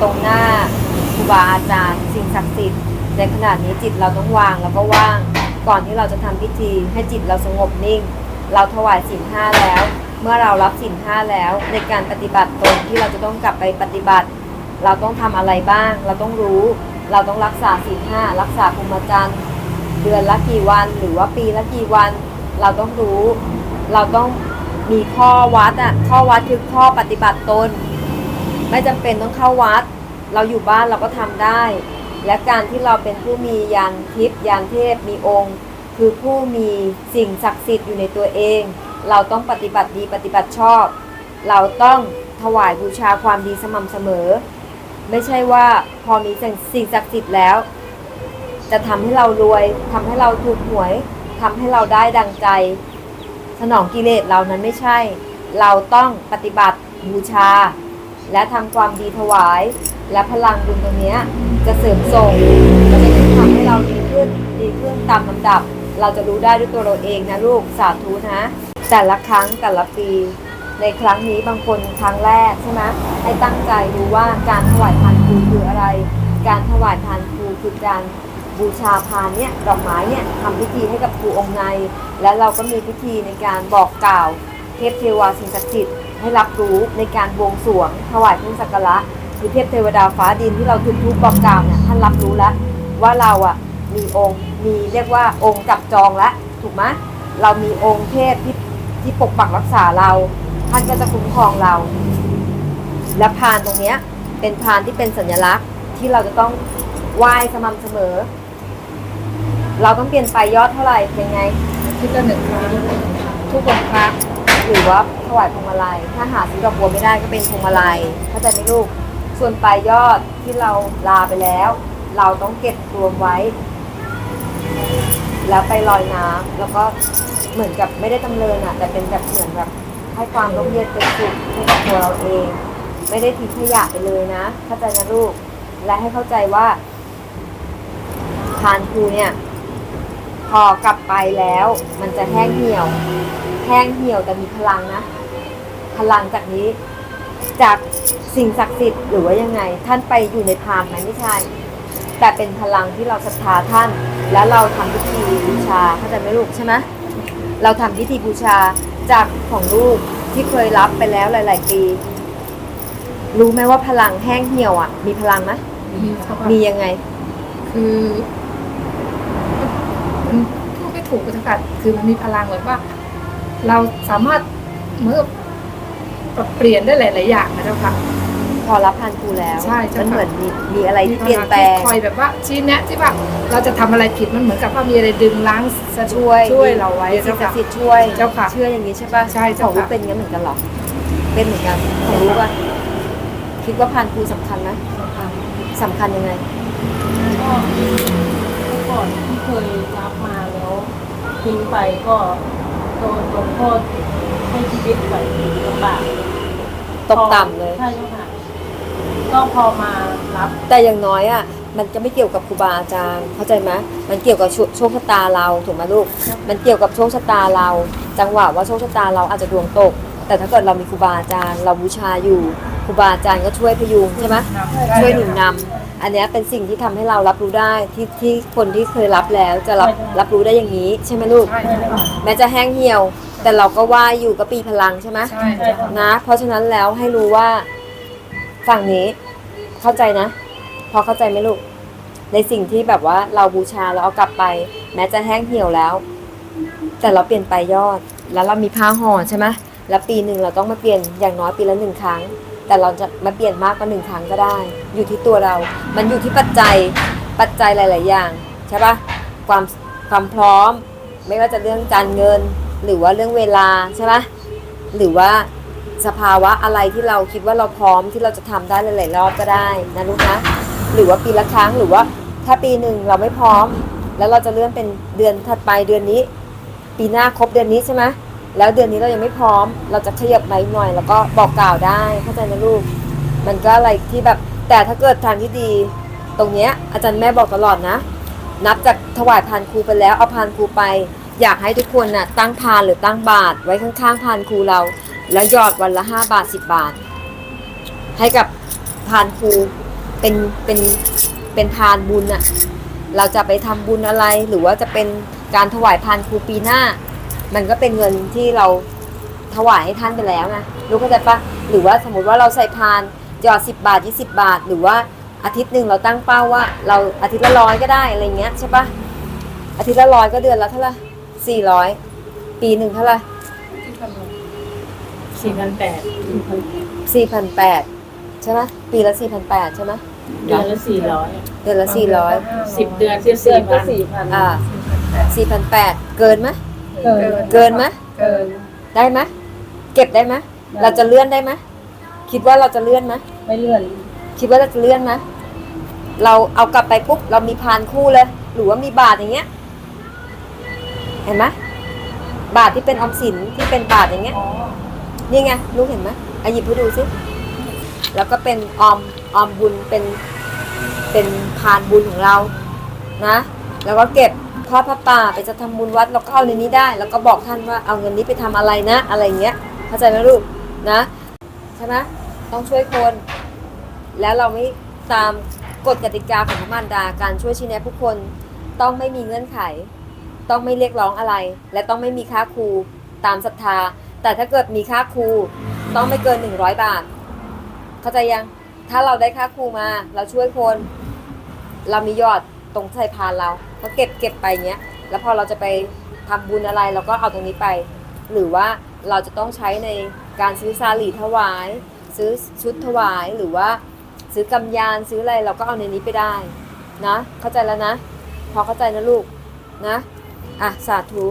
ตรงหน้าครูบาอาจารย์ สิ่งศักดิ์สิทธิ์ในขณะนี้จิตเราต้องวางแล้วก็ว่าง ก่อนที่เราจะทำพิธีให้จิตเราสงบนิ่ง เราถวายสินห้าแล้ว เมื่อเรารับสินห้าแล้ว ในการปฏิบัติตนที่เราจะต้องกลับไปปฏิบัติ เราต้องทำอะไรบ้าง เราต้องรู้ เราต้องรักษาสินห้ารักษาภูมิจันทร์เดือนละกี่วันหรือว่าปีละกี่วัน เราต้องรู้ เราต้องมีข้อวัดอะข้อวัดคือข้อปฏิบัติตน ไม่จำเป็นต้องเข้าวัด เราอยู่บ้านเราก็ทำได้ และการที่เราเป็นผู้มียานทิพย์ยานเทพมีองค์ คือผู้มีสิ่งศักดิ์สิทธิ์อยู่ในตัวเอง เราต้องปฏิบัติดีปฏิบัติชอบ เราต้องถวายบูชาความดีสม่ำเสมอ ไม่ใช่ว่าพอมีสิ่งศักดิ์สิทธิ์แล้ว จะทำให้เรารวยทำให้เราถูกหวยทำให้เราได้ดังใจ สนองกิเลสเรานั้นไม่ใช่ เราต้องปฏิบัติบูชา และทำความดีถวาย และพลังบุญตรงเนี้ยจะเสริมส่งจะไม่ได้ทำให้เราดีขึ้นดีขึ้นตามลำดับ เราจะรู้ได้ด้วยตัวเราเองนะลูกสาธุนะ แต่ละครั้งแต่ละปี ในครั้งนี้บางคนครั้งแรกใช่ไหมให้ตั้งใจดูว่าการถวายพานครูคืออะไร การถวายพานครูคือการบูชาพานเนี่ยดอกไม้เนี่ยทำพิธีให้กับครูองค์ใน และเราก็มีพิธีในการบอกกล่าวเทพเทวาสิ่งศักดิ์สิทธิ์ ให้รับรู้ในการบวงสรวงถวายเครื่องสักการะคือเทพเทวดาฟ้าดินที่เราทุกทุกบอกกล่าวเนี่ยท่านรับรู้แล้วว่าเราอะมีองค์มีเรียกว่าองค์จับจองแล้วถูกไหมเรามีองค์เทพที่ที่ปกปักรักษาเรา ท่านก็จะคุ้มครองเรา และพานตรงเนี้ยเป็นพานที่เป็นสัญลักษณ์ที่เราจะต้องไหว้สม่ำเสมอ เราต้องเปลี่ยนไปยอดเท่าไหร่เป็นไงคิดละหนึ่งครั้งทุกวันพระ หรือว่าถวายพวงมาลัย ถ้าหาซื้อดอกบัวไม่ได้ก็เป็นพวงมาลัยเข้าใจไหมลูก ส่วนปลายยอดที่เราลาไปแล้ว เราต้องเก็บรวมไว้ แล้วไปลอยน้ำแล้วก็เหมือนกับไม่ได้จำเริญอะ แต่เป็นแบบเหมือนแบบให้ความร่มเย็นเป็นสุขให้กับตัวเราเอง ไม่ได้ทิ้งขยะไปเลยนะ เข้าใจนะลูก และให้เข้าใจว่าทานครูเนี่ยพอกลับไปแล้วมันจะแห้งเหี่ยว แห้งเหี่ยวแต่มีพลังนะ พลังจากนี้ จากสิ่งศักดิ์สิทธิ์หรือว่ายังไง ท่านไปอยู่ในพานไหมไม่ใช่ แต่เป็นพลังที่เราศรัทธาท่าน แล้วเราทำพิธีบูชาเข้าใจไหมลูกใช่ไหมเราทำพิธีบูชาจากของลูกที่เคยรับไปแล้วหลาย ๆ ปี รู้ไหมว่าพลังแห้งเหี่ยวอะ มีพลังไหมมีครับมียังไง คือมันพูดไม่ถูกกันค่ะคือมันมีพลังแบบว่า เราสามารถเมื่อปรับเปลี่ยนได้หลาย ๆ อย่างนะเจ้าค่ะ พอรับพันครูแล้วใช่เจ้ามันค่ะเหมือนมีมีอะไรที่เปลี่ยนแปลง คอยแบบว่าชี้แนะที่ว่าเราจะทำอะไรผิดมันเหมือนกับว่ามีอะไรดึงล้างสะช่วยช่วยเราไว้มีสิ่เจ้างศักค่ะ ดิ์สิทธิ์ช่วยเจ้าค่ะเชื่ออย่างนี้ใช่ป่ะใช่ขเจ้าองรู้ค่ะเป็นอย่างนี้เหมือนกันเหรอเป็นเหมือนกันของรู้ป่ะคิดว่าพันครูสำคัญไหมสำคัญยังไง ก็เมื่อก่อนที่เคยรับมาแล้วทิ้งไปก็ โดนลงโทษให้ชีวิตแบบลำบากตกต่ำเลย ใช่ค่ะก็พอมารับแต่อย่างน้อยอะ มันจะไม่เกี่ยวกับครูบาอาจารย์ เข้าใจไหมมันเกี่ยวกับโชคชะตาเราถูกไหมลูก มันเกี่ยวกับโชคชะตาเรา จังหวะว่าโชคชะตาเราอาจจะดวงตก แต่ถ้าเกิดเรามีครูบาอาจารย์ เราบูชาอยู่ครูบาอาจารย์ก็ช่วยพยุงใช่ไหมช่วยหนุนนำอันเนี้ยเป็นสิ่งที่ทำให้เรารับรู้ได้ที่ที่คนที่เคยรับแล้วจะรับรับรู้ได้อย่างนี้ ใช่ไหมลูกใช่เจ้าค่ะแม้จะแห้งเหี่ยว แต่เราก็ว่าอยู่กับปีพลังใช่ไหม ใช่เจ้าค่ะนะเพราะฉะนั้นแล้วให้รู้ว่าฝั่งนี้เข้าใจนะ พอเข้าใจไหมลูก ในสิ่งที่แบบว่าเราบูชาเราเอากลับไป แม้จะแห้งเหี่ยวแล้ว แต่เราเปลี่ยนไปลายยอด แล้วเรามีผ้าห่อใช่ไหม แล้วปีหนึ่งเราต้องมาเปลี่ยนอย่างน้อยปีละหนึ่งครั้ง แต่เราจะมาเปลี่ยนมากกว่าหนึ่งครั้งก็ได้ อยู่ที่ตัวเรา มันอยู่ที่ปัจจัยปัจจัยหลาย ๆ อย่างใช่ปะความความพร้อม ไม่ว่าจะเรื่องการเงิน หรือว่าเรื่องเวลาใช่ปะหรือว่าสภาวะอะไรที่เราคิดว่าเราพร้อมที่เราจะทำได้หลาย ๆ รอบก็ได้นะลูกนะหรือว่าปีละครั้งหรือว่าถ้าปีหนึ่งเราไม่พร้อม แล้วเราจะเลื่อนเป็นเดือนถัดไปเดือนนี้ ปีหน้าครบเดือนนี้ใช่ไหม แล้วเดือนนี้เรายังไม่พร้อม เราจะขยับไปหน่อย แล้วก็บอกกล่าวได้เข้าใจนะลูก มันก็อะไรที่แบบแต่ถ้าเกิดทางที่ดี ตรงเนี้ยอาจารย์แม่บอกตลอดนะ นับจากถวายพานครูไปแล้วเอาพานครูไป อยากให้ทุกคนน่ะตั้งพานหรือตั้งบาทไว้ข้างๆพานครูเรา แล้วหยอดวันละ5บาท10 บาท ให้กับพานครูเป็นเป็นเป็นพานบุญอะเราจะไปทำบุญอะไรหรือว่าจะเป็นการถวายพานครูปีหน้า มันก็เป็นเงินที่เราถวายให้ท่านไปแล้วไงรู้เข้าใจปะหรือว่าสมมติว่าเราใส่พานหยอดสิบบาทยี่สิบาท หรือว่าอาทิตย์หนึ่งเราตั้งเป้าว่า เราอาทิตย์ละร้อยก็ได้อะไรเงี้ยใช่ปะอาทิตย์ละร้อยก็เดือนละเท่าไหร่สี่ร้อยปีหนึ่งเท่าไหร่สี่พันแปดสี่พันแปดใช่ไหมปีละสี่พันแปดใช่ไหมเดือนละสี่ร้อยเดือนละสี่ร้อยสิบเดือนที่สี่พันสี่พันอ่าสี่พันแปดเกินไหม เกินเกินไหมเกิน ได้ไหมเก็บได้ไหมเราจะเลื่อนได้ไหมคิดว่าเราจะเลื่อนไหมไม่เลื่อนคิดว่าเราจะเลื่อนไหมเราเอากลับไปปุ๊บเรามีพานคู่เลย หรือว่ามีบาทอย่างเงี้ย เห็นไหมบาทที่เป็นออมสินที่เป็นบาทอย่างเงี้ยอ๋อนี่ไงลูกเห็นไหมอาหยิบให้ดูสิ แล้วก็เป็นออมออมบุญเป็นเป็นพานบุญของเรานะ แล้วก็เก็บ ทอดพระป่าไปจะทำบุญวัดเราก็เอาในนี้ได้ แล้วก็บอกท่านว่าเอาเงินนี้ไปทำอะไรนะ อะไรเงี้ยเข้าใจไหมลูกนะใช่ไหมต้องช่วยคน แล้วเราไม่ตามกฎกติกาของมารดาการช่วยชี้แนะผู้คนต้องไม่มีเงื่อนไข ต้องไม่เรียกร้องอะไร และต้องไม่มีค่าครูตามศรัทธา แต่ถ้าเกิดมีค่าครูต้องไม่เกิน 100 บาท เข้าใจยังถ้าเราได้ค่าครูมา เราช่วยคน เรามียอด ตรงใส่พานเราก็เก็บเก็บไปเงี้ย แล้วพอเราจะไปทำบุญอะไรเราก็เอาตรงนี้ไป หรือว่าเราจะต้องใช้ในการซื้อซาหลีถวาย ซื้อชุดถวายหรือว่า ซื้อกำยานซื้ออะไรเราก็เอาในนี้ไปได้นะ เข้าใจแล้วนะ พอเข้าใจนะลูกนะอะสาธุ